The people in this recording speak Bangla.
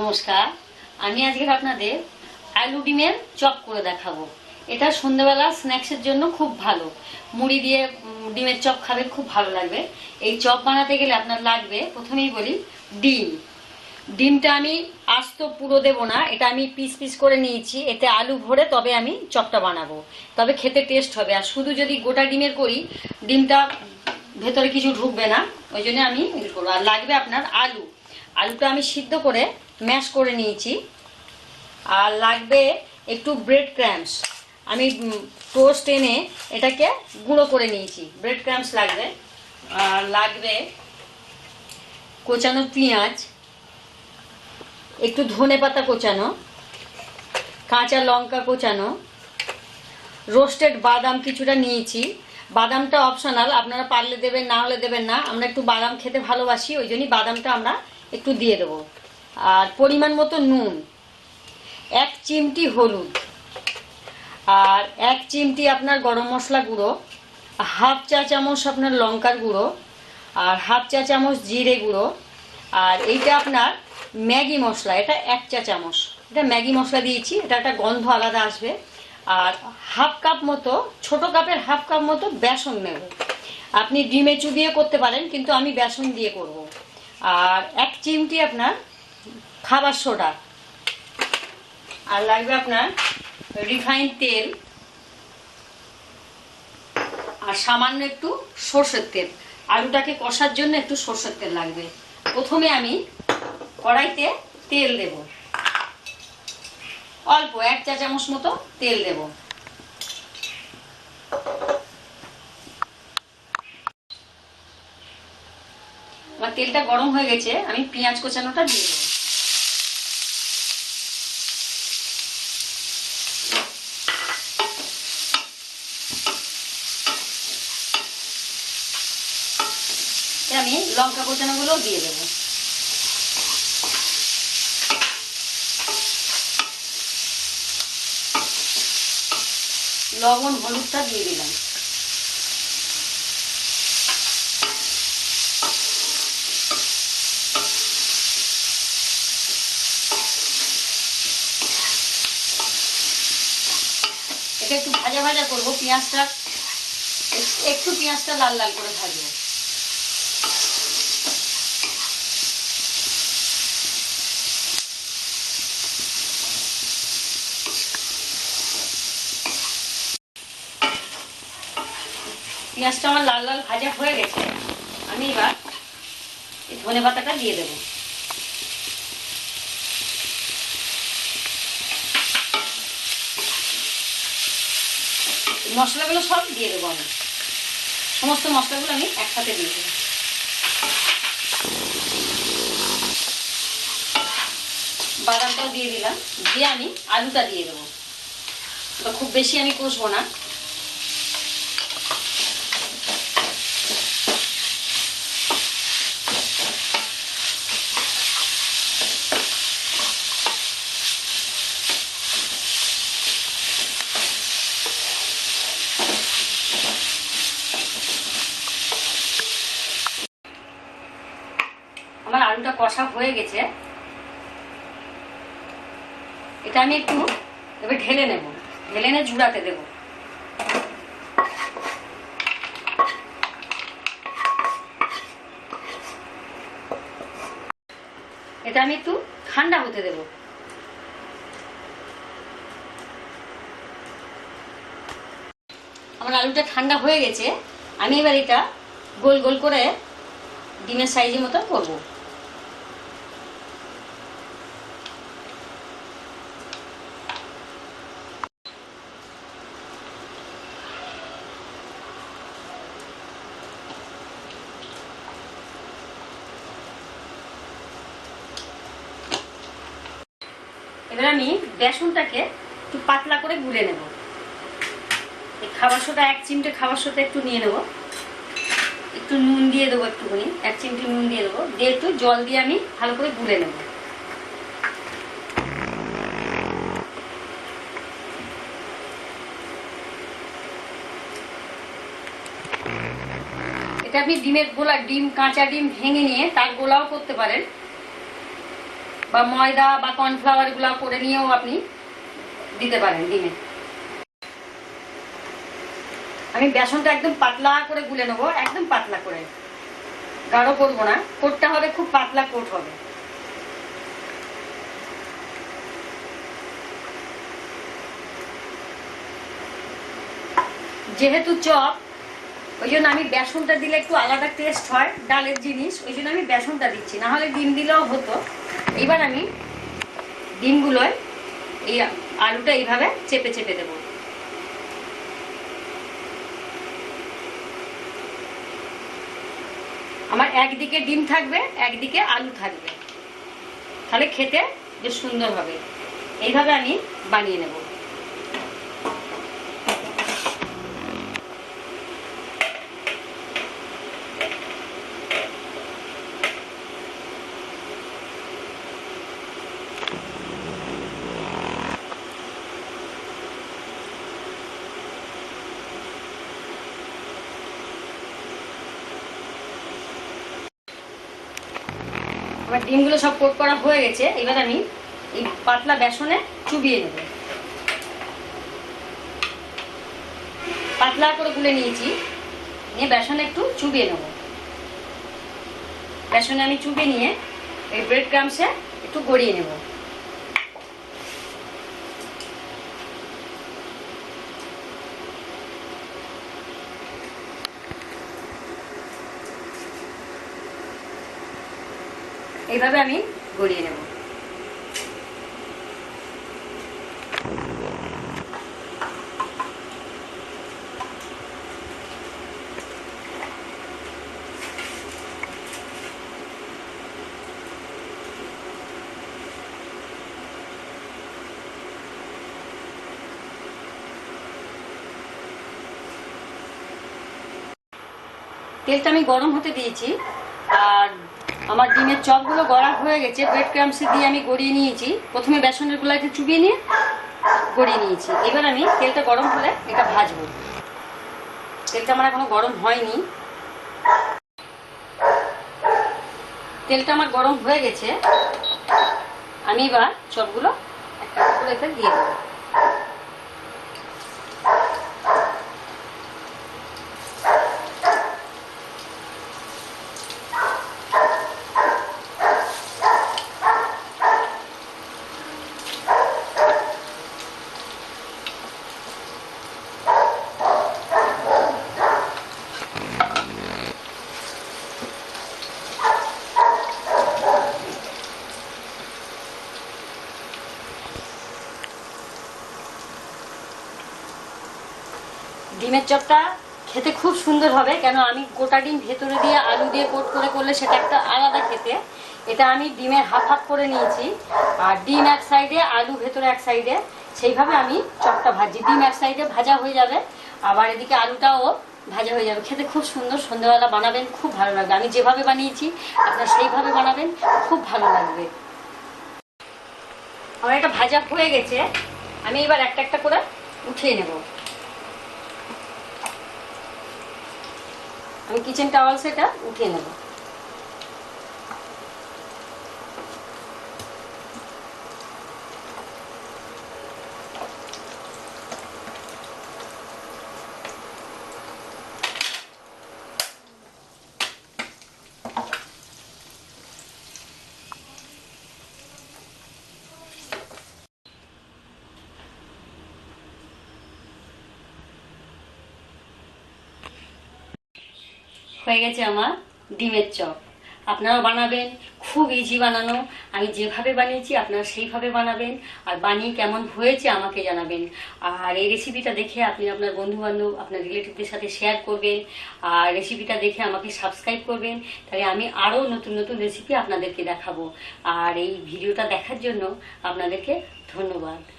নমস্কার, আমি আজকে আপনাদের আলু ডিমের চপ করে দেখাবো। এটা সন্ধ্যাবেলা স্ন্যাক্সের জন্য খুব ভালো। মুড়ি দিয়ে ডিমের চপ খাবেন খুব ভালো লাগবে। এই চপ বানাতে গেলে আপনার লাগবে, প্রথমেই বলি, ডিম। ডিমটা আমি আস্ত পুরো দেব না, এটা আমি পিস পিস করে নিয়েছি, এতে আলু ভরে তবে আমি চপটা বানাবো। তবে খেতে টেস্ট হবে। আর শুধু যদি গোটা ডিমের করি, ডিমটা ভেতরে কিছু ঢুকবে না, ওই জন্য আমি করব। আর লাগবে আপনার আলু। আলুটা আমি সিদ্ধ করে ম্যাশ করে নিয়েছি। আর লাগবে একটু ব্রেড ক্র্যাম্পস আমি টোস্ট এনে এটাকে গুঁড়ো করে নিয়েছি। ব্রেড ক্র্যাম্পস লাগবে। আর লাগবে কোচানো পেঁয়াজ, একটু ধনে পাতা কোচানো, কাঁচা লঙ্কা কোচানো, রোস্টেড বাদাম কিছুটা নিয়েছি। বাদামটা অপশনাল, আপনারা পারলে দেবেন, না হলে দেবেন না। আমরা একটু বাদাম খেতে ভালোবাসি, ওই জন্যই বাদামটা আমরা একটু দিয়ে দেবো। আর পরিমাণ মতো নুন। এক চিমটি হলুদ। আর এক চিমটি আপনার গরম মশলা গুঁড়ো, হাফ চা চামচ আপনার লঙ্কার গুঁড়ো, আর হাফ চা চামচ জিরে গুঁড়ো, আর এইটা আপনার ম্যাগি মশলা, এটা এক চা চামচ। এটা ম্যাগি মশলা দিয়েছি, এটা একটা গন্ধ আলাদা আসবে। আর হাফ কাপ মতো, ছোট কাপের হাফ কাপ মতো বেসন নেব। আপনি ডিমে চুবিয়ে করতে পারেন, কিন্তু আমি বেসন দিয়ে করব। আর এক চিমটি আপনার খাবার সোডা। আর লাগবে আপনার রিফাইন তেল আর সামান্য একটু সর্ষের তেল। আলুটাকে কষার জন্য একটু সর্ষের তেল লাগবে। প্রথমে আমি কড়াইতে তেল দেব। অল্প এক চা চামচ মতো তেল দেব। আমার তেলটা গরম হয়ে গেছে, আমি পেঁয়াজ কোচানোটা দিয়ে দেবো। আমি লঙ্কা কোচানোগুলো দিয়ে দেবো। লবণ, হলুদটা দিয়ে দিলাম। এটা একটু ভাজা ভাজা করব, পেঁয়াজটা, একটু- পেঁয়াজটা লাল লাল করে ভাজবো। পেঁয়াজটা আমার লাল লাল ভাজা হয়ে গেছে, আমি এবার এই ধনে পাতাটা দিয়ে দেবো। মশলাগুলো সব দিয়ে দেবো আমি। সমস্ত মশলাগুলো আমি একসাথে দিয়ে দেবো। বাদামটাও দিয়ে দিলাম, দিয়ে আমি আলুটা দিয়ে দেবো। খুব বেশি আমি কষবো না আমার আলুটা কষা হয়ে গেছে। এটা আমি একটু এবার ঢেলে নেব। ঢেলে নিয়ে ঝুড়াতে দেব। এটা আমি একটু ঠান্ডা হতে দেব। আমার আলুটা ঠান্ডা হয়ে গেছে। আমি এবার এটা গোল গোল করে ডিমের সাইজের মতো করব। এবার আমি বেসনটাকে একটু পাতলা করে গুলে নেব। খাবার সোটা, এক চিমটে খাবার সোটা একটু নিয়ে নেব। একটু নুন দিয়ে দেবো একটুখানি, এক চিমটি নুন দিয়ে দেবো। দিয়ে একটু জল দিয়ে আমি ভালো করে গুলে নেব। এটা আপনি ডিমের গোলা, ডিম, কাঁচা ডিম ভেঙে নিয়ে তার গোলাও করতে পারেন। বা ময়দা বা কর্নফ্লাওয়ারগুলো করে নিয়েও আপনি দিতে পারেন ডিমে। আমি বেসনটা একদম পাতলা করে গুলে নেব, একদম পাতলা করে। গাঢ় করব না, কোটটা হবে, খুব পাতলা কোট হবে। যেহেতু চপ ওই জন্য আমি বেসনটা দিলে একটু আলাদা টেস্ট হয়, ডালের জিনিস। ওই জন্য আমি বেসনটা দিচ্ছি। না হলে ডিম দিলেও হতো। এবার আমি ডিমগুলোয় এই আলুটা এইভাবে চেপে চেপে দেবো। আমার একদিকে ডিম থাকবে, একদিকে আলু থাকবে। তাহলে খেতে বেশ সুন্দর হবে। এইভাবে আমি বানিয়ে নেব। আমার ডিমগুলো সব কোট করা হয়ে গেছে, এবার আমি এই পাতলা বেসনে চুবিয়ে নেব। পাতলা করে গুলে নিয়েছি, নিয়ে বেসনে একটু চুবিয়ে নেব। বেসনে আমি চুবিয়ে নিয়ে এই ব্রেড ক্রামসে একটু গড়িয়ে নেব। এইভাবে আমি গড়িয়ে নেব। তেলটা আমি গরম হতে দিয়েছি। আর আমার ডিমের চপগুলো গড়া হয়ে গেছে। ব্রেড ক্রামসে দিয়ে আমি গড়িয়ে নিয়েছি। প্রথমে বেসনের গুলাকে চুবিয়ে নিয়ে গড়িয়ে নিয়েছি। এবার আমি তেলটা গরম হলে এটা ভাজবো। তেলটা আমার এখনও গরম হয়নি। তেলটা আমার গরম হয়ে গেছে। আমি এবার চপগুলো একটা করে দিয়ে দেবো। ডিমের চপটা খেতে খুব সুন্দর হবে, কেন আমি গোটা ডিম ভেতরে দিয়ে আলু দিয়ে কোট করে করলে সেটা একটা আলাদা খেতে। এটা আমি ডিমের হাফ হাফ করে নিয়েছি, আর ডিম এক সাইডে আলু ভেতরে এক সাইডে সেইভাবে আমি চপটা ভাজি। ডিম এক সাইডে ভাজা হয়ে যাবে, আবার এদিকে আলুটাও ভাজা হয়ে যাবে। খেতে খুব সুন্দর, সন্ধ্যাবেলা বানাবেন, খুব ভালো লাগবে। আমি যেভাবে বানিয়েছি, আপনারা সেইভাবে বানাবেন, খুব ভালো লাগবে। আমার এটা ভাজা হয়ে গেছে, আমি এবার একটা একটা করে উঠিয়ে নেব। আমি কিচেন টাওয়াল সেটা উঠিয়ে নেব। হয়ে গেছে আমার ডিমের চপ। আপনারা বানাবেন, খুব ইজি বানানো। আমি যেভাবে বানিয়েছি, আপনারা সেইভাবে বানাবেন। আর বানিয়ে কেমন হয়েছে আমাকে জানাবেন। আর এই রেসিপিটা দেখে আপনি আপনার বন্ধু বান্ধব আপনার রিলেটিভদের সাথে শেয়ার করবেন। আর রেসিপিটা দেখে আমাকে সাবস্ক্রাইব করবেন। তাহলে আমি আরও নতুন নতুন রেসিপি আপনাদেরকে দেখাবো। আর এই ভিডিওটা দেখার জন্য আপনাদেরকে ধন্যবাদ।